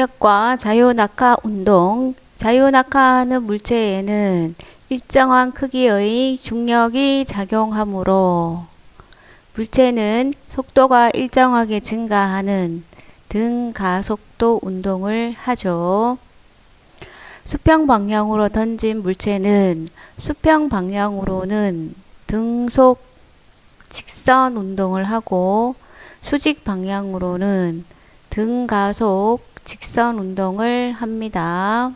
중력과 자유낙하 운동. 자유낙하하는 물체에는 일정한 크기의 중력이 작용하므로 물체는 속도가 일정하게 증가하는 등가속도 운동을 하죠. 수평 방향으로 던진 물체는 수평 방향으로는 등속 직선 운동을 하고 수직 방향으로는 등가속 직선 운동을 합니다.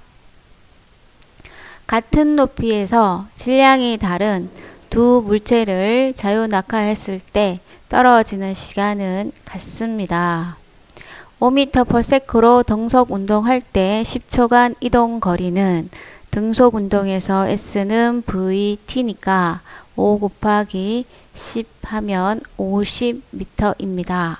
같은 높이에서 질량이 다른 두 물체를 자유낙하했을 때 떨어지는 시간은 같습니다. 5m/s로 등속 운동할 때 10초간 이동 거리는 등속 운동에서 S는 VT니까 5 곱하기 10 하면 50m입니다.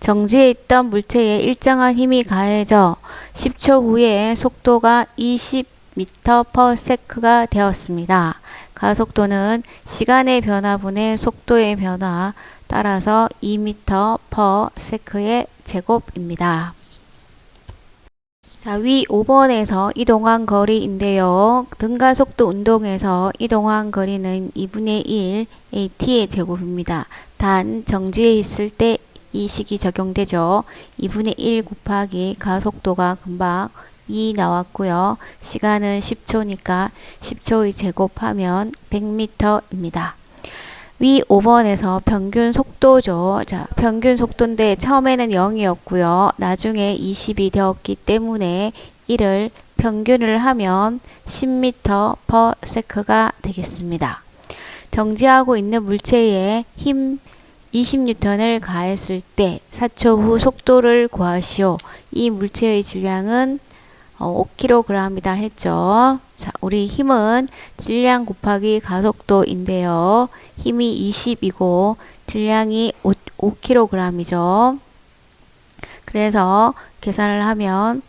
정지해 있던 물체에 일정한 힘이 가해져 10초 후에 속도가 20m/s가 되었습니다. 가속도는 시간의 변화분의 속도의 변화 따라서 2m/s의 제곱입니다. 자, 위 5번에서 이동한 거리인데요. 등가 속도 운동에서 이동한 거리는 2분의 1 AT의 제곱입니다. 단 정지해 있을 때 이 식이 적용되죠. 2분의 1 곱하기 가속도가 금방 2 나왔고요. 시간은 10초니까 10초의 제곱하면 100m입니다. 위 5번에서 평균 속도죠. 자, 평균 속도인데 처음에는 0이었고요. 나중에 20이 되었기 때문에 이를 평균을 하면 10m/s가 되겠습니다. 정지하고 있는 물체에 힘 20N을 가했을 때 4초 후 속도를 구하시오. 이 물체의 질량은 5kg이다 했죠. 자, 우리 힘은 질량 곱하기 가속도인데요. 힘이 20이고 질량이 5, 5kg이죠. 그래서 계산을 하면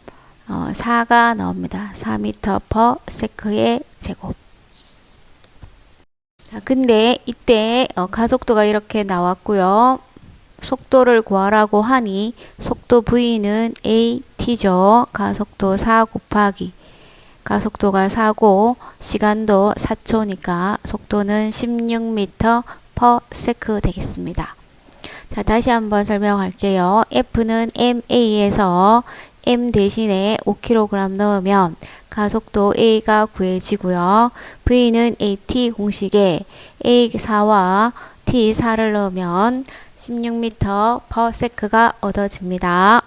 어, 4가 나옵니다. 4m/s의 제곱. 자, 근데 이때 어, 가속도가 이렇게 나왔고요. 속도를 구하라고 하니 속도 V는 AT죠. 가속도 4 곱하기 가속도가 4고 시간도 4초니까 속도는 16m/s 되겠습니다. 자, 다시 한번 설명할게요. F는 MA에서 M 대신에 5kg 넣으면 가속도 A가 구해지고요. V는 AT 공식에 A4와 T4를 넣으면 16m/s가 얻어집니다.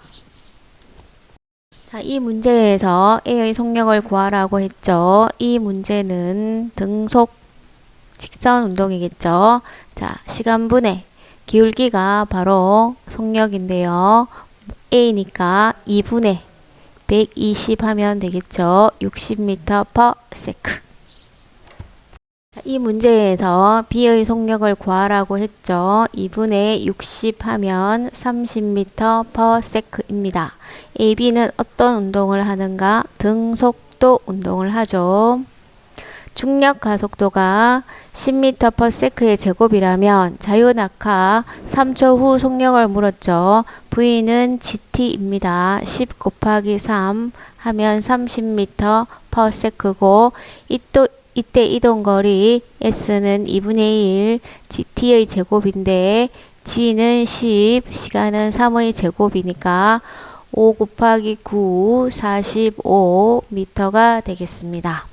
자, 이 문제에서 A의 속력을 구하라고 했죠. 이 문제는 등속 직선 운동이겠죠. 자, 시간분의 기울기가 바로 속력인데요. A니까 2분의 120 하면 되겠죠. 60m/s. 이 문제에서 B의 속력을 구하라고 했죠. 2분의 60 하면 30m/s입니다. AB는 어떤 운동을 하는가? 등속도 운동을 하죠. 중력 가속도가 10m/s의 제곱이라면 자유낙하 3초 후 속력을 물었죠. V는 GT입니다. 10 곱하기 3 하면 30m/s고 이또 이때 이동거리 S는 2분의 1 GT의 제곱인데 G는 10, 시간은 3의 제곱이니까 5 곱하기 9, 45m가 되겠습니다.